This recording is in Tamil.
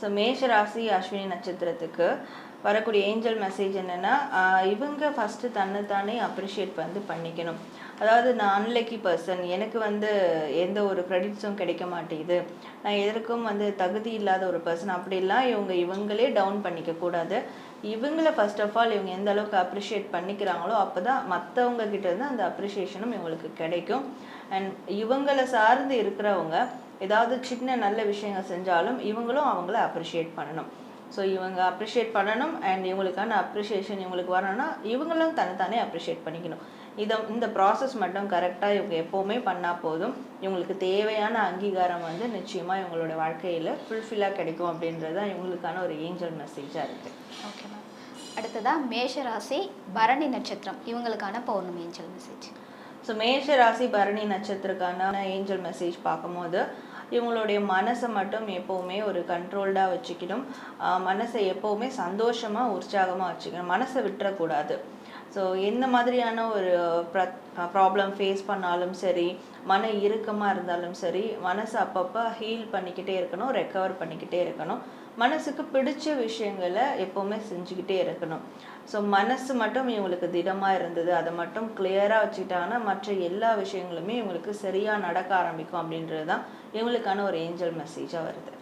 ஸோ மேஷ ராசி அஸ்வினி நட்சத்திரத்துக்கு வரக்கூடிய ஏஞ்சல் மெசேஜ் என்னென்னா இவங்க ஃபஸ்ட்டு தன்னைத்தானே அப்ரிஷியேட் வந்து பண்ணிக்கணும். அதாவது நான் அன்லக்கி பர்சன் எனக்கு வந்து எந்த ஒரு க்ரெடிட்ஸும் கிடைக்க மாட்டேங்குது. நான் எதற்கும் வந்து தகுதி இல்லாத ஒரு பர்சன் அப்படிலாம் இவங்க இவங்களே டவுன் பண்ணிக்க கூடாது இவங்கள ஃபர்ஸ்ட் ஆஃப் ஆல் இவங்க எந்த அளவுக்கு அப்ரிஷியேட் பண்ணிக்கிறாங்களோ அப்போ தான் மற்றவங்க கிட்ட இருந்து அந்த அப்ரிஷியேஷனும் இவங்களுக்கு கிடைக்கும். அண்ட் இவங்களை சார்ந்து இருக்கிறவங்க ஏதாவது சின்ன நல்ல விஷயங்கள் செஞ்சாலும் இவங்களும் அவங்கள அப்ரிஷியேட் பண்ணணும். ஸோ இவங்க அப்ரிஷியேட் பண்ணணும் அண்ட் இவங்களுக்கான அப்ரிஷியேஷன் இவங்களுக்கு வரணும்னா இவங்களும் தன்னைத்தானே அப்ரிஷியேட் பண்ணிக்கணும். இதை இந்த ப்ராசஸ் மட்டும் கரெக்டாக இவங்க எப்போவுமே பண்ணால் போதும். இவங்களுக்கு தேவையான அங்கீகாரம் வந்து நிச்சயமாக இவங்களோட வாழ்க்கையில் ஃபுல்ஃபில்லாக கிடைக்கும் அப்படின்றது தான் இவங்களுக்கான ஒரு ஏஞ்சல் மெசேஜாக இருக்குது ஓகே மேம் அடுத்ததா மேஷ ராசி பரணி நட்சத்திரம். இவங்களுக்கான பௌர்ணமி ஏஞ்சல் மெசேஜ் ஸோ மேஷ ராசி பரணி நட்சத்திரக்கான ஏஞ்சல் மெசேஜ் பார்க்கும்போது இவங்களுடைய மனசை மட்டும் எப்போவுமே ஒரு கண்ட்ரோல்டாக வச்சுக்கணும். ஆஹ் மனசை எப்போவுமே சந்தோஷமாக உற்சாகமாக வச்சுக்கணும். மனசை விட்டுறக்கூடாது. ஸோ எந்த மாதிரியான ஒரு ப்ராப்ளம் ஃபேஸ் பண்ணாலும் சரி மன இறுக்கமாக இருந்தாலும் சரி மனசை அப்பப்போ ஹீல் பண்ணிக்கிட்டே இருக்கணும் ரெக்கவர் பண்ணிக்கிட்டே இருக்கணும். மனசுக்கு பிடிச்ச விஷயங்களை எப்போவுமே செஞ்சுக்கிட்டே இருக்கணும். ஸோ மனசு மட்டும் இவங்களுக்கு திடமாக இருந்தது அதை மட்டும் கிளியராக வச்சுக்கிட்டாங்கன்னா மற்ற எல்லா விஷயங்களுமே இவங்களுக்கு சரியாக நடக்க ஆரம்பிக்கும் அப்படின்றது தான் இவங்களுக்கான ஒரு ஏஞ்சல் மெசேஜாக வருது.